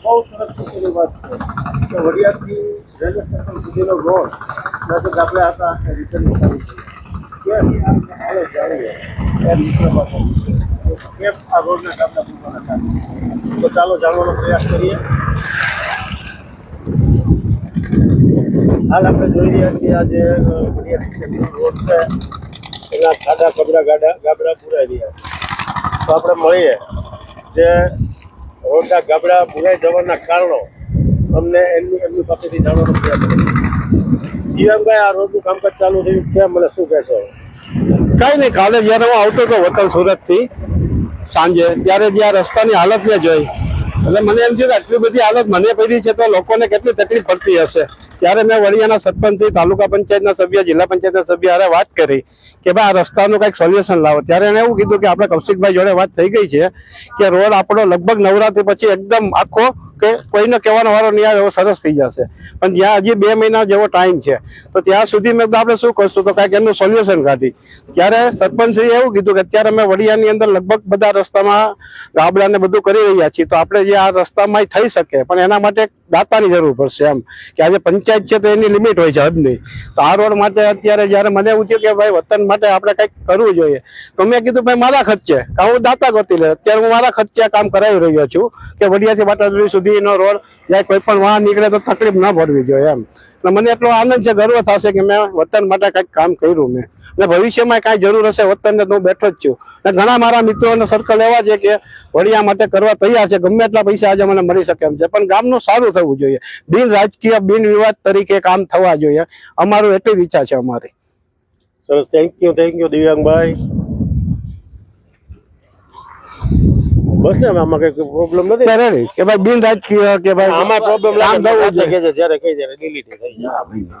બહુ સરસ ખુશીની વાત છે કે વડિયાદથી રેલવે સ્ટેશન સુધીનો રોડ લગભગ આપણે હતા એ રિટર્ન નીકળી કે હાલો જાણીએ એ મિત્રમાં કેમ આ રોડના કામના પૂરવાના કામ તો ચાલો જાણવાનો પ્રયાસ કરીએ હાલ આપણે જોઈ રહ્યા છીએ આજે અ, વડિયાદ સ્ટેશનનો રોડ છે એના ખાડા કબરા ગાડા ગાબડા પુરાઈ રહ્યા તો આપણે મળીએ. જે રોડના ગાબડા પુરાઈ જવાના કારણો અમને એમની એમની પાસેથી જાણવાનો પ્રયાસ કરીએ જીવનભાઈ, આ રોડનું કામકાજ ચાલુ થયું છે. મને શું કહેશો? કઈ નહીં, કાલે જ્યારે હું આવતો હતો વતન સુરતથી સાંજે, ત્યારે જે આ રસ્તાની હાલત મેં જોઈ. એટલે મને એમ થયું કે આટલી બધી હાલત મને પડી છે તો લોકોને કેટલી તકલીફ પડતી હશે? ત્યારે મેં વડિયાના સરપંચથી, તાલુકા પંચાયતના સભ્ય, જિલ્લા પંચાયતના સભ્ય હારે વાત કરી કે ભાઈ આ રસ્તાનું કંઈક સોલ્યુશન લાવો. ત્યારે એણે એવું કીધું કે આપણે કૌશિકભાઈ જોડે વાત થઈ ગઈ છે કે રોડ આપણો લગભગ નવરાત્રી પછી એકદમ આખો કોઈને કહેવાનો વારો નહીં આવે એવો સરસ થઈ જશે. પણ જ્યાં હજી બે મહિના જેવો ટાઈમ છે, તો ત્યાં સુધી મેં આપણે શું કરશું? તો કાંઈક એમનું સોલ્યુશન કાઢી. ત્યારે સરપંચશ્રીએ એવું કીધું કે અત્યારે અમે વડિયાની અંદર લગભગ બધા રસ્તામાં ગાબડાને બધું કરી રહ્યા છીએ. તો આપણે જે આ રસ્તામાં થઈ શકે, પણ એના માટે દાતાની જરૂર પડશે એમ. કે આજે પંચાયત છે તો એની લિમિટ હોય છે હદની. તો આ રોડ માટે અત્યારે જ્યારે મને એવું થયું કે ભાઈ વતન માટે આપણે કંઈક કરવું જોઈએ, તો મેં કીધું, ભાઈ, મારા ખર્ચે. કાં હું દાતા ગોતી લે અત્યારે હું મારા ખર્ચે કામ કરાવી રહ્યો છું કે વડિયાથી બાટાદરી સુધીનો રોડ, જ્યાં કોઈ પણ વાહન નીકળે તો તકલીફ ન પડવી જોઈએ એમ. એટલે મને એટલો આનંદ છે, ગર્વ થશે કે મેં વતન માટે કંઈક કામ કર્યું મેં. અને ભવિષ્યમાં કાંઈ જરૂર હશે, વતનને તો હું બેઠો જ છું. અને ઘણા મારા મિત્રો અને સર્કલ એવા છે કે વડિયા માટે કરવા તૈયાર છે, ગમે એટલા પૈસા આજે મને મળી શકે એમ છે. પણ ગામનું સારું થવું જોઈએ. બિન રાજકીય, બિન વિવાદ તરીકે કામ થવા જોઈએ. અમારું એટલી જ ઈચ્છા છે અમારી. સરસ thank you thank you Divyangbhai. બસ ને આમાં કઈ પ્રોબ્લેમ નથી. નહીં. કે ભાઈ બિન રાજકીય કે ભાઈ આમાં પ્રોબ્લેમ કામ થવું કે જ્યારે કઈ જ્યારે ડિલીટ થઈ જાય.